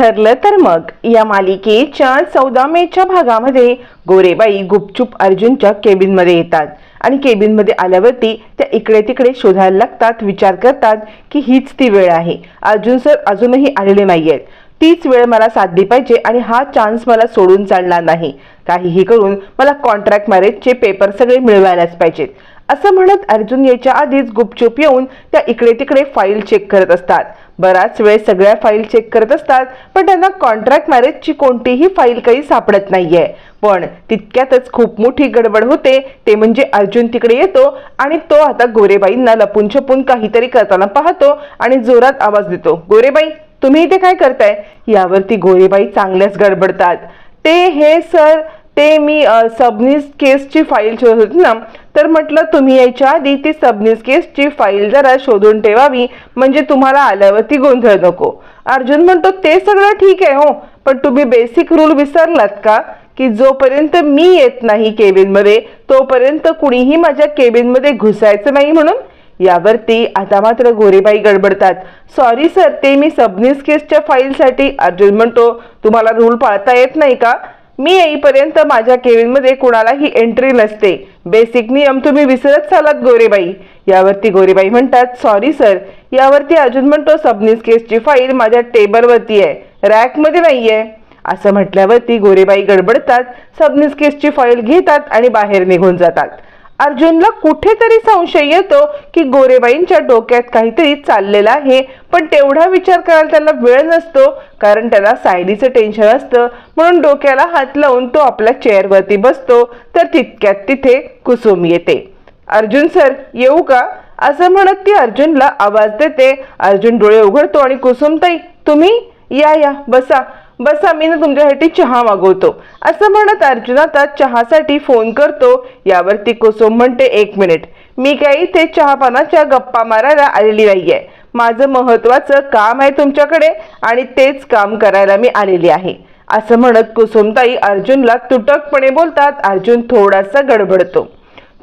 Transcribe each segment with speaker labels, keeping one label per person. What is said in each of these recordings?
Speaker 1: ठरलं तर मग. या मालिकेच्या चौदा मेच्या भागामध्ये गोरेबाई गुपचूप अर्जुनच्या केबिनमध्ये येतात. आणि केबिनमध्ये आल्यावरती त्या इकडे तिकडे शोधायला लागतात विचार करतात की हीच ती वेळ आहे. अर्जुन सर अजूनही आलेले नाहीयेत. तीच वेळ मला साधली पाहिजे आणि हा चान्स मला सोडून चालणार नाही. काहीही करून मला कॉन्ट्रॅक्ट मॅरेजचे पेपर सगळे मिळवायलाच पाहिजेत. असं म्हणत अर्जुन याच्या आधीच गुपचूप येऊन त्या इकडे तिकडे फाईल चेक करत असतात. बराच वेळ सगळ्या फाईल चेक करत असतात पण त्यांना कॉन्ट्रॅक्ट मॅरेजची कोणतीही फाईल काही सापडत नाहीये. पण तितक्यातच खूप मोठी गडबड होते ते म्हणजे अर्जुन तिकडे येतो आणि तो आता गोरेबाईंना लपून छपून काहीतरी करताना पाहतो आणि जोरात आवाज देतो गोरेबाई तुम्ही इथे काय करताय? यावरती गोरेबाई चांगल्याच गडबडतात. ते हे सर ते मी सबनीस केसची फाईल शोधत होती ना तर म्हटलं तुम्ही यायच्या आधी ती सबनीस केसची फाईल जरा शोधून ठेवावी म्हणजे तुम्हाला आल्यावरती गोंधळ नको. अर्जुन म्हणतो ते सगळं ठीक आहे हो पण तुम्ही बेसिक रूल विसरलात का? की जोपर्यंत मी येत नाही केबिनमध्ये तोपर्यंत कुणीही माझ्या केबिनमध्ये घुसायचं नाही म्हणून? यावरती आता मात्र गोरेबाई गडबडतात. सॉरी सर ते मी सबनीस केसच्या फाईलसाठी अर्जुन म्हणतो तुम्हाला रूल पाळता येत नाही का? मी येईपर्यंत माझ्या केबिनमध्ये कुणालाही एंट्री नसते. बेसिक नियम तुम्ही विसरत चालात गोरेबाई. यावरती गोरेबाई म्हणतात सॉरी सर यावरती अजून म्हणतो सबनीस केसची फाईल माझ्या टेबलवरती आहे. रॅकमध्ये नाही आहे असं म्हटल्यावरती गोरेबाई गडबडतात सबनीस केसची फाईल घेतात आणि बाहेर निघून जातात. अर्जुनला कुठेतरी संशय येतो की गोरेबाईंच्या डोक्यात काहीतरी चाललेलं आहे. पण तेवढा विचार करायला त्याला वेळ नसतो कारण त्याला सायडीचं टेन्शन असतं. म्हणून डोक्याला हात लावून तो आपल्या चेअरवरती बसतो. तर तितक्यात तिथे कुसुम येते. अर्जुन सर येऊ का? असं म्हणत ती अर्जुनला आवाज देते. अर्जुन डोळे उघडतो आणि कुसुमताई तुम्ही? या या बसा. बसा मी ना तुमच्यासाठी चहा मागवतो. असं म्हणत अर्जुन आता चहासाठी फोन करतो. यावरती कुसुम म्हणते एक मिनिट मी काही ते चहापानाच्या गप्पा मारायला आलेली नाहीये. माझं महत्वाचं काम आहे तुमच्याकडे आणि तेच काम करायला मी आलेली आहे. असं म्हणत कुसुमताई अर्जुनला तुटकपणे बोलतात. अर्जुन थोडासा गडबडतो.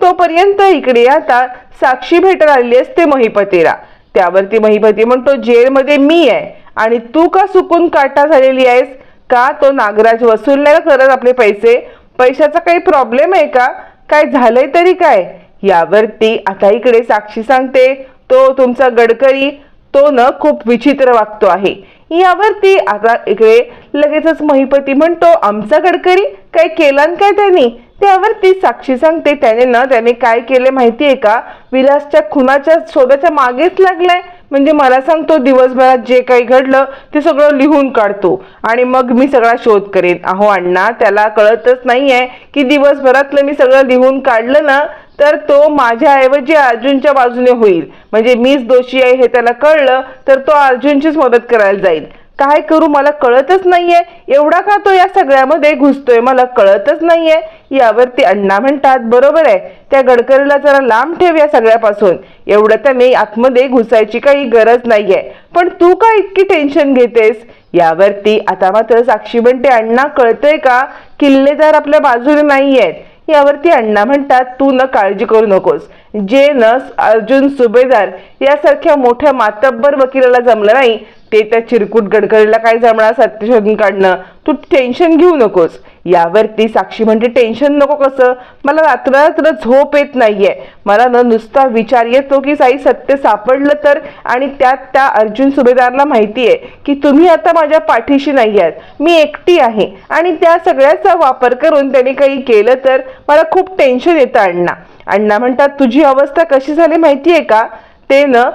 Speaker 1: तोपर्यंत इकडे आता साक्षी भेटायला आलेली असते महिपतीला. त्यावरती महिपती म्हणतो जेलमध्ये मी आहे. आणि तू का सुकून काटा झालेली आहेस? का तो नागराज वसूल नाही करत आपले पैसे? पैशाचा काही प्रॉब्लेम आहे का? काय झालंय तरी काय? यावरती आता इकडे साक्षी सांगते तो तुमचा गडकरी तो न खूप विचित्र वागतो आहे. यावरती आता इकडे लगेचच महिपती म्हणतो आमचा गडकरी? काय केला काय त्यांनी? त्यावरती साक्षी सांगते त्याने ना त्याने काय केले आहे का? विलासच्या खुनाच्या शोधाच्या मागेच लागलाय. म्हणजे मला सांगतो दिवसभरात जे काही घडलं ते सगळं लिहून काढतो. आणि मग मी सगळा शोध करेन. अहो अण्णा त्याला कळतच नाहीये की दिवसभरातलं मी सगळं लिहून काढलं ना तर तो माझ्याऐवजी अर्जुनच्या बाजूने होईल. म्हणजे मीच दोषी आहे हे त्याला कळलं तर तो अर्जुनचीच मदत करायला जाईल. काय करू मला कळतच नाहीये. एवढा का तो या सगळ्यामध्ये घुसतोय? मला कळतच नाहीये. यावरती अण्णा म्हणतात बरोबर आहे. त्या गडकरीला जरा लांब ठेव या सगळ्यापासून. एवढं त्याने आतमध्ये घुसायची काही गरज नाहीये. पण तू का इतकी टेन्शन घेतेस? यावरती आता मात्र साक्षी म्हणते अण्णा कळतंय का? किल्लेदार आपल्या बाजूने नाहीयेत. यावरती अण्णा म्हणतात तू न काळजी करू नकोस. जे नस अर्जुन सुभेदार यासारख्या मोठ्या मातब्बर वकिलाला जमलं नाही ते त्या चिरकुट गडकरीला काय जमणार? सत्य शोधून काढणं. तू टेन्शन घेऊ नकोस. यावरती साक्षी म्हणजे टेन्शन नको कसं? मला रात्र झोप येत नाहीये. मला न नुसता विचार येतो की साई सत्य सापडलं तर? आणि त्यात त्या अर्जुन सुभेदारला माहिती आहे की तुम्ही आता माझ्या पाठीशी नाही आहात मी एकटी आहे. आणि त्या सगळ्याचा वापर करून त्यांनी काही केलं तर? मला खूप टेन्शन येतं अण्णा. अण्णा म्हणतात तुझी अवस्था कशी झाली माहिती आहे का? ते न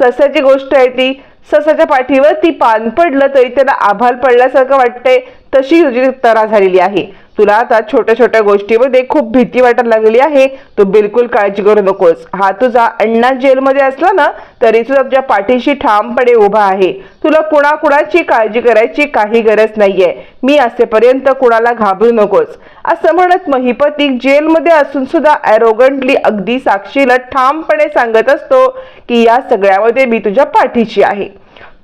Speaker 1: ससाची गोष्ट आहे ती. ससाच्या पाठीवर ती पान पडलं तरी त्याला आभाल पडल्यासारखं वाटतंय. तशी तुझी तरा झालेली आहे. तुला आता छोट्या छोट्या गोष्टीमध्ये खूप भीती वाटायला लागलेली आहे. तू बिलकुल काळजी करू नकोस. हा तुझा अण्णा जेलमध्ये असला ना तरी तुझा तुझ्या पाठीशी ठामपणे उभा आहे. तुला कुणाकुणाची काळजी करायची काही गरज नाहीये. मी असेपर्यंत कुणाला घाबरू नकोस. असं म्हणत महिपती जेलमध्ये असून सुद्धा ॲरोगंटली अगदी साक्षीला ठामपणे सांगत असतो की या सगळ्यामध्ये मी तुझ्या पाठीशी आहे.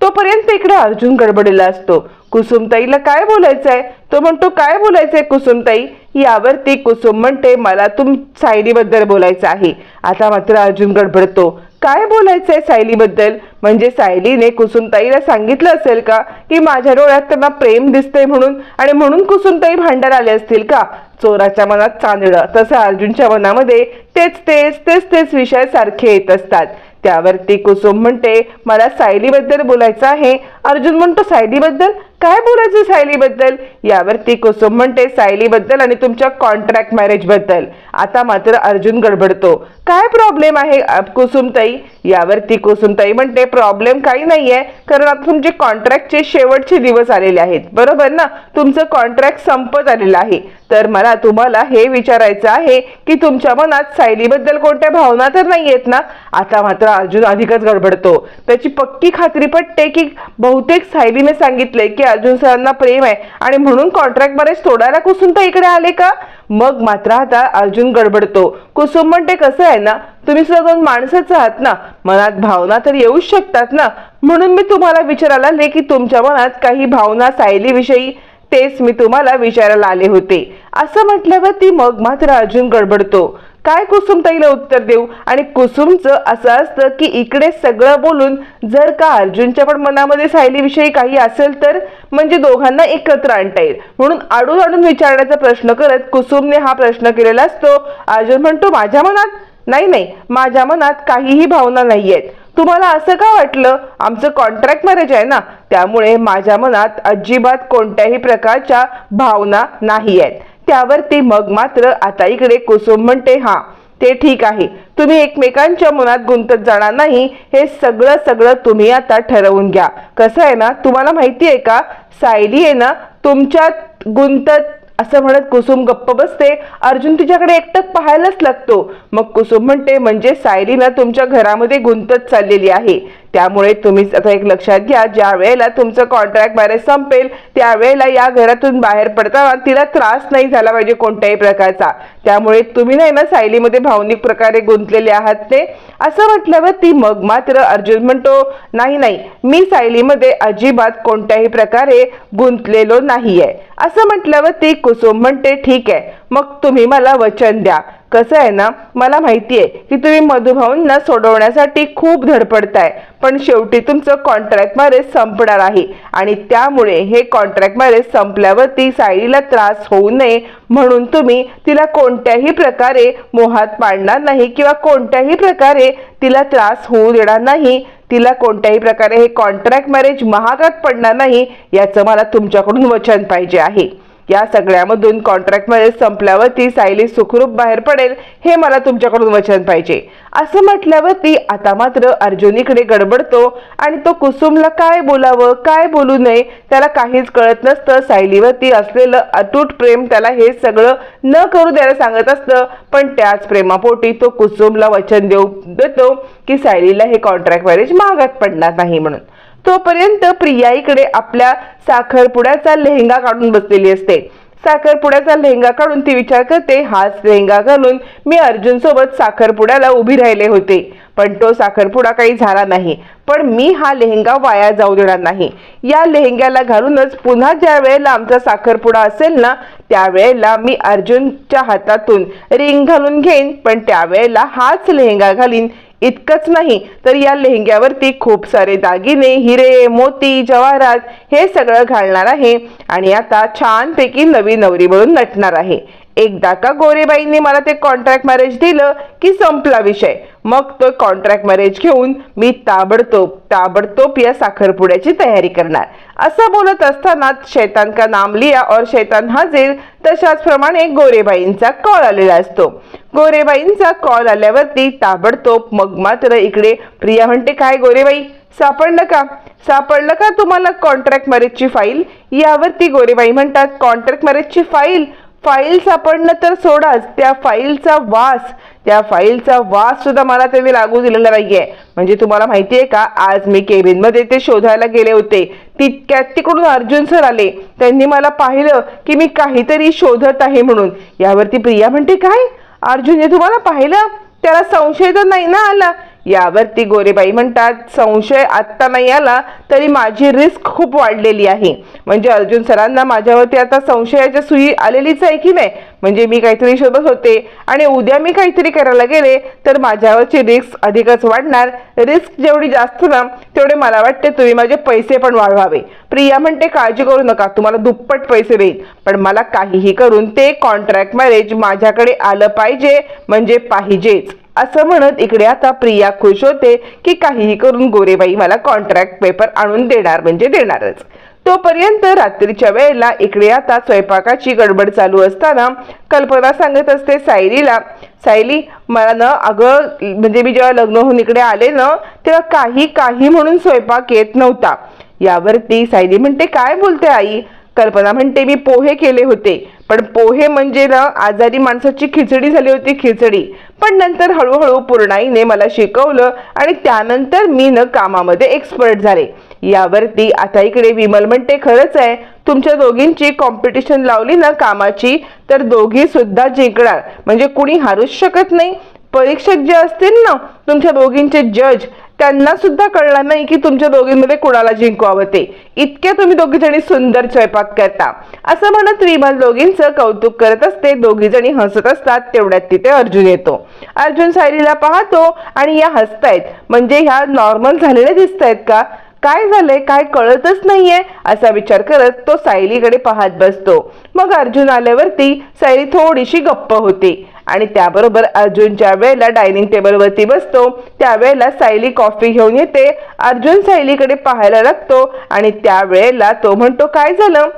Speaker 1: तोपर्यंत इकडे अर्जुन गडबडीला असतो. कुसुमताईला काय बोलायचंय? तो म्हणतो काय बोलायचंय कुसुमताई? यावरती कुसुम म्हणते मला तुम सायलीबद्दल बोलायचं आहे. आता मात्र अर्जुन गडबडतो. काय बोलायचंय सायलीबद्दल? म्हणजे सायलीने कुसुमताईला सांगितलं असेल का? की माझ्या डोळ्यात त्यांना प्रेम दिसतंय म्हणून आणि म्हणून कुसुमताई भांडार आले असतील का? चोराच्या मनात चांदणं. तसं अर्जुनच्या मनामध्ये तेच तेच तेच तेच विषय सारखे येत असतात. त्यावरती कुसुम म्हणते मला सायलीबद्दल बोलायचं आहे. अर्जुन म्हणतो सायलीबद्दल? काय बोलायचं सायलीबद्दल? यावरती कुसुम म्हणते सायलीबद्दल आणि तुमच्या कॉन्ट्रॅक्ट मॅरेजबद्दल. आता मात्र अर्जुन गडबडतो. काय प्रॉब्लेम आहे कुसुमताई? यावरती कुसुमताई म्हणते प्रॉब्लेम काही नाहीये कारण आता तुमचे कॉन्ट्रॅक्टचे शेवटचे दिवस आलेले आहेत. बरोबर ना? तुमचं कॉन्ट्रॅक्ट संपत आलेलं आहे. तर मला तुम्हाला हे विचारायचं आहे की तुमच्या मनात सायलीबद्दल कोणत्या भावना तर नाही आहेत ना? आता मात्र अर्जुन अधिकच गडबडतो. त्याची पक्की खात्री पटते की बहुतेक सायलीने सांगितले की अर्जुन सरांना प्रेम आहे. आणि म्हणून कॉन्ट्रॅक्ट मॅरेज तोडायला कुसुमता इकडे आले का? मग मात्र आता अर्जुन गडबडतो. कुसुम म्हणते कसं आहे ना? तुम्ही सुद्धा दोन माणसंच आहात ना? मनात भावना तर येऊच शकतात ना? म्हणून मी तुम्हाला विचारायला आले की तुमच्या मनात काही भावना सायलीविषयी? तेच मी तुम्हाला विचारायला आले होते. असं म्हटल्यावर ती मग मात्र अर्जुन गडबडतो. काय कुसुमताईला उत्तर देऊ? आणि कुसुमचं असं असतं की इकडे सगळं बोलून जर का अर्जुनच्या पण मनामध्ये सायलीविषयी काही असेल तर म्हणजे दोघांना एकत्र आणता येईल. म्हणून आडून आडून विचारण्याचा प्रश्न करत कुसुमने हा प्रश्न केलेला असतो. अर्जुन म्हणतो माझ्या मनात? नाही नाही. माझ्या मनात काहीही भावना नाही आहेत तुम्हाला असं का वाटलं? आमचं कॉन्ट्रॅक्ट मॅरेज आहे ना. त्यामुळे माझ्या मनात अजिबात कोणत्याही प्रकारच्या भावना नाही आहेत त्यावरती मग मात्र आता इकडे कुसुम म्हणते हा ते ठीक आहे. तुम्ही एकमेकांच्या मनात गुंतत जाणार नाही. हे सगळं सगळं तुम्ही आता ठरवून घ्या. कसं आहे ना तुम्हाला माहिती आहे का? सायली आहे ना तुमच्यात गुंतत असं म्हणत कुसुम गप्प बसते. अर्जुन तिच्याकडे एकटक पाहायलाच लागतो. मग कुसुम म्हणते म्हणजे सायली ना तुमच्या घरामध्ये गुंतत चाललेली आहे. त्यामुळे तुम्ही आता एक लक्षात घ्या ज्या वेळेला तुमचं कॉन्ट्रॅक्ट मॅरेज संपेल त्यावेळेला या घरातून बाहेर पडताना तिला त्रास नाही झाला पाहिजे कोणत्याही प्रकारचा. त्यामुळे तुम्ही नाही ना सायलीमध्ये भावनिक प्रकारे गुंतलेले आहात ते? असं म्हटल्यावर ती मग मात्र अर्जुन म्हणतो नाही नाही मी सायलीमध्ये अजिबात कोणत्याही प्रकारे गुंतलेलो नाहीये. असं म्हटल्यावर ती कुसुम म्हणते ठीक आहे मग तुम्ही मला वचन द्या. कसं आहे ना मला माहिती आहे की तुम्ही मधुभाऊंना सोडवण्यासाठी खूप धडपडताय पण शेवटी तुमचं कॉन्ट्रॅक्ट मॅरेज संपणार आहे आणि त्यामुळे हे कॉन्ट्रॅक्ट मॅरेज संपल्यावरती सायलीला त्रास होऊ नये म्हणून तुम्ही तिला कोणत्याही प्रकारे मोहात पाडणार नाही किंवा कोणत्याही प्रकारे तिला त्रास होऊ देणार नाही तिला कोणत्याही प्रकारे हे कॉन्ट्रॅक्ट मॅरेज महागात पडणार नाही याचं मला तुमच्याकडून वचन पाहिजे आहे. या सगळ्यामधून कॉन्ट्रॅक्ट मॅरेज संपल्यावर ती सायली सुखरूप बाहेर पडेल हे मला तुमच्याकडून वचन पाहिजे. असं म्हटल्यावर ती आता मात्र अर्जुनीकडे गडबडतो आणि तो कुसुमला काय बोलावं काय बोलू नये त्याला काहीच कळत नसतं. सायलीवरती असलेलं अतूट प्रेम त्याला हे सगळं न करू द्यायला सांगत असतं पण त्याच प्रेमापोटी तो कुसुमला वचन देऊ देतो की सायलीला हे कॉन्ट्रॅक्ट मॅरेज महागात पडणार नाही म्हणून. तोपर्यंत प्रिया इकडे आपल्या साखरपुड्याचा लेहंगा काढून बसलेली असते. साखरपुड्याचा लेहंगा काढून ती विचार करते हाच लेहंगा घालून मी अर्जुन सोबत साखरपुड्याला उभी राहिले होते. पण तो साखरपुडा काही झाला नाही. पण मी हा लेहंगा वाया जाऊ देणार नाही. या लेहंग्याला घालूनच पुन्हा ज्या वेळेला आमचा साखरपुडा असेल ना त्यावेळेला मी अर्जुनच्या हातातून रिंग घालून घेईन. पण त्यावेळेला हाच लेहंगा घालीन. इतकंच नाही तर या लेहंग्यावरती खूप सारे दागिने हिरे मोती जवाहरात हे सगळं घालणार आहे आणि आता छानपैकी नवी नवरी म्हणून नटणार आहे. एकदा का गोरेबाईंनी मला ते कॉन्ट्रॅक्ट मॅरेज दिलं की संपला विषय. मग तो कॉन्ट्रॅक्ट मॅरेज घेऊन मी ताबडतोब ताबडतोब या साखरपुड्याची तयारी करणार. असं बोलत असताना शैतान का नाम लिया और शैतान हाजीर तशाच प्रमाणे गोरेबाईंचा कॉल आलेला असतो. गोरेबाईंचा कॉल आल्यावरती ताबडतोब मग मात्र इकडे प्रिया म्हणते काय गोरेबाई? सापडलं का? सापडलं का तुम्हाला कॉन्ट्रॅक्ट मॅरेजची फाईल यावरती गोरेबाई म्हणतात कॉन्ट्रॅक्ट मॅरेजची फाईल फाईल सापडणं तर सोडाच. त्या फाईलचा वास त्या फाईलचा वास सुद्धा मला त्यांनी लागू दिलेला नाहीये. म्हणजे तुम्हाला माहिती आहे का आज मी केबिनमध्ये ते शोधायला गेले होते. तितक्यात तिकडून अर्जुन सर आले. त्यांनी मला पाहिलं की मी काहीतरी शोधत आहे म्हणून. यावरती प्रिया म्हणते काय? अर्जुनने तुम्हाला पाहिलं? त्याला संशय तर नाही ना आला. यावरती गोरेबाई म्हणतात संशय आत्ता नाही आला तरी माझी रिस्क खूप वाढलेली आहे. म्हणजे अर्जुन सरांना माझ्यावरती आता संशयाच्या सुई आलेलीच आहे की नाही? म्हणजे मी काहीतरी शोधत होते आणि उद्या मी काहीतरी करायला गेले तर माझ्यावरची रिस्क अधिकच वाढणार. रिस्क जेवढी जास्त ना तेवढे मला वाटते तुम्ही माझे पैसे पण वाढवावे. प्रिया म्हणते काळजी करू नका तुम्हाला दुप्पट पैसे देईल. पण मला काहीही करून ते कॉन्ट्रॅक्ट मॅरेज माझ्याकडे आलं पाहिजे म्हणजे पाहिजेच. असं म्हणत इकडे आता प्रिया खुश होते की काहीही करून गोरेबाई मला कॉन्ट्रॅक्ट पेपर आणून देणार म्हणजे देणारच. तोपर्यंत रात्रीच्या वेळेला इकडे आता स्वयंपाकाची गडबड चालू असताना कल्पना सांगत असते सायलीला सायली मला ना अगं म्हणजे मी जेव्हा लग्न होऊन इकडे आले ना तेव्हा काही काही म्हणून स्वयंपाक येत नव्हता. यावरती सायली म्हणते काय बोलते आई? कल्पना म्हणते मी पोहे केले होते. पण पोहे म्हणजे ना आजारी माणसाची खिचडी झाली होती खिचडी. पण नंतर हळूहळू पूर्णाईने मला शिकवलं आणि त्यानंतर मी न कामामध्ये एक्सपर्ट झाले. यावरती आता इकडे विमल म्हणते खरंच आहे तुमच्या दोघींची कॉम्पिटिशन लावली ना कामाची तर दोघी सुद्धा जिंकणार. म्हणजे कुणी हारूच शकत नाही. परीक्षक जे असतील ना तुमच्या दोघींचे जज त्यांना सुद्धा कळलं नाही की तुमच्या दोघींमध्ये कुणाला जिंकवावं ते. इतक्या तुम्ही दोघी जणी सुंदर स्वयंपाक करता. असं म्हणत विमल दोघींचं कौतुक करत असते. दोघी जणी हसत असतात. तेवढ्यात तिथे अर्जुन येतो. अर्जुन सायलीला पाहतो आणि या हसतायत. म्हणजे ह्या नॉर्मल झालेल्या दिसत आहेत का? काय झालंय? काय कळतच नाहीये असा विचार करत तो सायलीकडे पाहत बसतो. मग अर्जुन आल्यावरती सायली थोडीशी गप्प होते. आणि त्याबरोबर अर्जुन ज्या वेळेला डायनिंग टेबलवरती बसतो त्यावेळेला सायली कॉफी घेऊन येते. अर्जुन सायलीकडे पाहायला लागतो आणि त्यावेळेला तो म्हणतो काय झालं?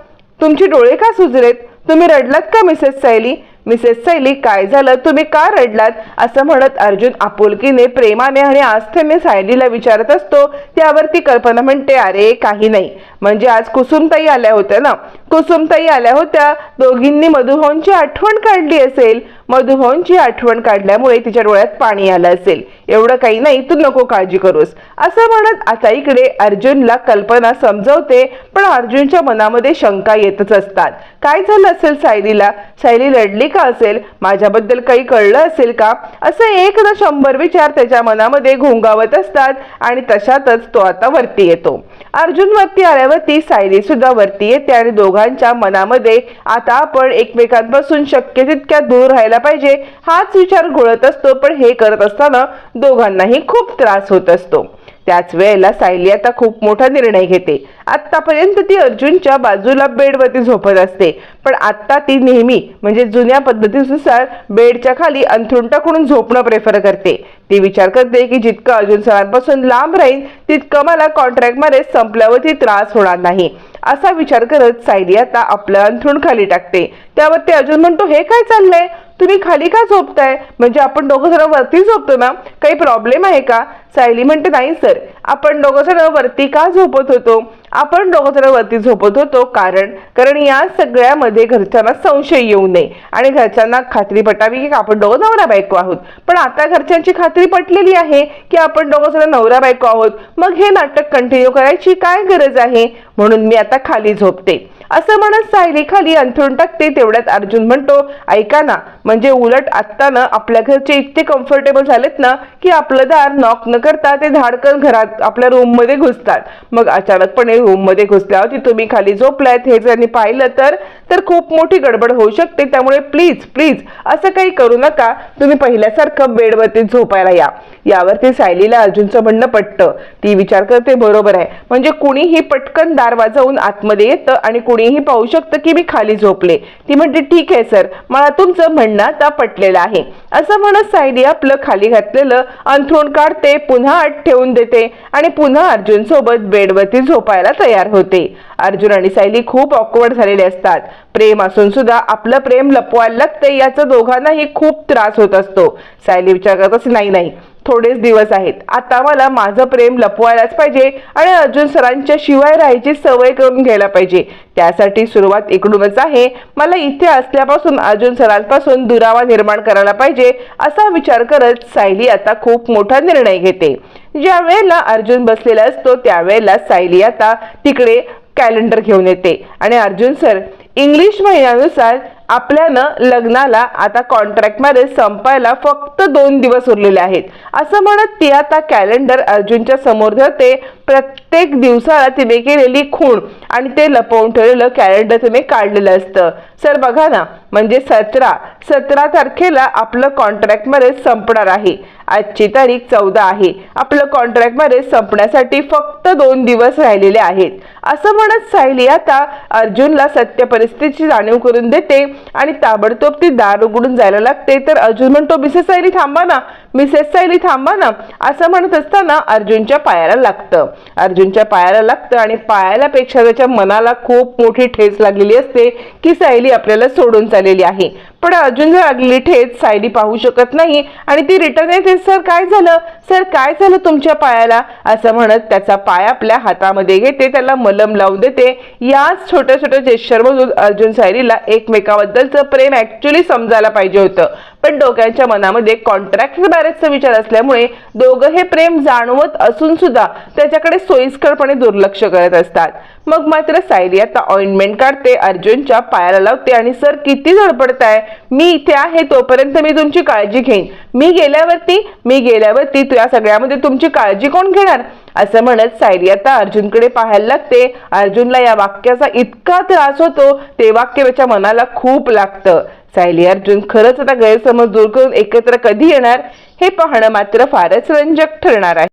Speaker 1: तुमचे डोळे का सुजलेत? तुम्ही रडलात का मिसेस सायली? मिसेस सैली काय झालं? तुम्ही का रडलात? असं म्हणत अर्जुन आपुलकीने प्रेमाने आणि आस्थेने सायलीला विचारत असतो. त्यावरती कल्पना म्हणते अरे काही नाही. म्हणजे आज कुसुमताई आल्या होत्या ना? कुसुमताई आल्या होत्या दोघींनी मधुभाऊंची आठवण काढली असेल. मधुभाऊंची आठवण काढल्यामुळे तिच्या डोळ्यात पाणी आलं असेल. एवढं काही नाही तू नको काळजी करूस. असं म्हणत आता इकडे अर्जुनला कल्पना समजवते पण अर्जुनच्या मनामध्ये शंका येतच असतात. काय झालं असेल सायलीला? सायली रडली का असेल? माझ्याबद्दल काही कळलं असेल का? असं एक ना शंभर विचार त्याच्या मनामध्ये घोंगावत असतात आणि तशातच तो आता वरती येतो. अर्जुन वरती आल्यावरती सायली सुद्धा वरती येते आणि दोघांच्या मनामध्ये आता आपण एकमेकांपासून शक्य तितक्या दूर राहायला पाहिजे हाच विचार घोळत असतो पण हे करत असताना दोघांनाही खूप त्रास होत असतो. त्याच वेळेला सायली आता खूप मोठा निर्णय घेते. आतापर्यंत ती अर्जुनच्या बाजूला बेडवरती झोपत असते. पण आता ती नेहमी म्हणजे जुन्या पद्धतीनुसार बेडच्या खाली अंथरूण टाकून झोपणं प्रेफर करते. ती विचार करते की जितकं अर्जुन सरांपासून लांब राहील तितकं मला कॉन्ट्रॅक्टमध्ये संपल्यावरती त्रास होणार नाही. असा विचार करत सायली आता आपलं अंथरूण खाली टाकते. त्यावर ते अर्जुन म्हणतो हे काय चाललंय? तुम्ही खाली का झोपताय? म्हणजे आपण दोघं जण वरती झोपतो ना? काही प्रॉब्लेम आहे का? सायली म्हणते नाही सर आपण दोघं जण वरती का झोपत होतो? आपण दोघं जण वरती झोपत होतो कारण कारण या सगळ्यामध्ये घरच्यांना संशय येऊ नये. आणि घरच्यांना खात्री पटावी की आपण दोघं नवरा बायको आहोत. पण आता घरच्यांची खात्री पटलेली आहे की आपण दोघं जण नवरा बायको आहोत. मग हे नाटक कंटिन्यू करायची काय गरज आहे? म्हणून मी आता खाली झोपते. असं म्हणत सायली खाली अंथरून टाकते. तेवढ्यात अर्जुन म्हणतो ऐका ना म्हणजे उलट आत्ता ना आपल्या घरचे इतके कम्फर्टेबल झालेत ना की आपलं दार नॉक न करता ते धाडकन घरात आपल्या रूममध्ये घुसतात. मग अचानकपणे रूममध्ये घुसल्यावर घुसल्यावरती तुम्ही खाली झोपलायत हे जर पाहिलं तर तर खूप मोठी गडबड होऊ शकते. त्यामुळे प्लीज प्लीज असं काही करू नका. तुम्ही पहिल्यासारखं बेडवरती झोपायला या. यावरती सायलीला अर्जुनचं म्हणणं पटतं. ती विचार करते बरोबर आहे. म्हणजे कुणीही पटकन दार वाजवून आतमध्ये येतं आणि कुणीही पाहू शकतं की मी खाली झोपले. ती म्हणते ठीक आहे सर. मला तुमचं म्हणणं आता पटलेला आहे. असं म्हणत सायली आपलं खाली घातलेलं अंथरूण काढते पुन्हा आठ ठेवून देते आणि पुन्हा अर्जुन सोबत बेडवरती झोपायला तयार होते. अर्जुन आणि सायली खूप ऑकवर्ड झालेले असतात. प्रेम असून सुद्धा आपलं प्रेम लपवायला लागते याचा दोघांनाही खूप त्रास होत असतो. सायली विचार करत असे नाही नाही थोडेच दिवस आहेत. आता मला माझं प्रेम लपवायलाच पाहिजे आणि अर्जुन सरांच्या शिवाय राहायची सवय करून घ्यायला पाहिजे. त्यासाठी सुरुवात इकडूनच आहे. मला इथे असल्यापासून अर्जुन सरांपासून दुरावा निर्माण करायला पाहिजे असा विचार करत सायली आता खूप मोठा निर्णय घेते. ज्या वेळेला अर्जुन बसलेला असतो त्यावेळेला सायली आता तिकडे कॅलेंडर घेऊन येते. आणि अर्जुन सर इंग्लिश महिन्यानुसार आपल्यानं लग्नाला आता कॉन्ट्रॅक्ट मॅरेज संपायला फक्त दोन दिवस उरलेले आहेत. असं म्हणत ती आता कॅलेंडर अर्जुनच्या समोर धरते. प्रत्येक दिवसाला तिने केलेली खूण आणि ते लपवून ठेवलेलं कॅलेंडर तिने काढलेलं असतं. सर बघा ना म्हणजे सतरा सतरा तारखेला आपलं कॉन्ट्रॅक्ट मॅरेज संपणार आहे. आजची तारीख चौदा आहे. आपलं कॉन्ट्रॅक्ट मॅरेज संपण्यासाठी फक्त दोन दिवस राहिलेले आहेत. असं म्हणत सायली आता अर्जुनला सत्य परिस्थितीची जाणीव करून देते. आणि ताबडतोब ती दार उघडून जायला लागते. तर अर्जुन म्हणतो मिसेस सायली थांबा ना. मिसेस सायली थांबा ना. असं म्हणत असताना अर्जुनच्या पायाला लागतं. अर्जुनच्या पायाला लागतं आणि पायाला पेक्षा त्याच्या मनाला खूप मोठी ठेच लागलेली असते की सायली आपल्याला सोडून चाललेली आहे. पण अर्जुनला लागलेली ठेच सायली पाहू शकत नाही आणि ती रिटर्न येते सर काय झालं? सर काय झालं तुमच्या पायाला? असं म्हणत त्याचा पाय आपल्या हातामध्ये घेते त्याला मलम लावून देते. याच छोट्या छोट्या जेस्चरमधून अर्जुन सायलीला एकमेकाबद्दलचं प्रेम ऍक्च्युली समजायला पाहिजे होतं. पण डोक्यांच्या मनामध्ये कॉन्ट्रॅक्ट मॅरेजचा विचार असल्यामुळे दोघं हे प्रेम जाणवत असून सुद्धा त्याच्याकडे सोयीस्करपणे दुर्लक्ष करत असतात. मग मात्र सायली आता ऑइंटमेंट काढते अर्जुनच्या पायाला लावते आणि सर किती धडपडताय? मी इथे आहे तोपर्यंत मी तुमची काळजी घेईन. मी गेल्यावरती मी गेल्यावरती या सगळ्यामध्ये तुमची काळजी कोण घेणार? असं म्हणत सायली आता अर्जुनकडे पाहायला लागते. अर्जुनला या वाक्याचा इतका त्रास होतो ते वाक्य त्याच्या मनाला खूप लागतं. सायली अर्जुन खरंच आता गैरसमज दूर करून एकत्र कधी येणार हे पाहणं मात्र फारच रंजक ठरणार आहे.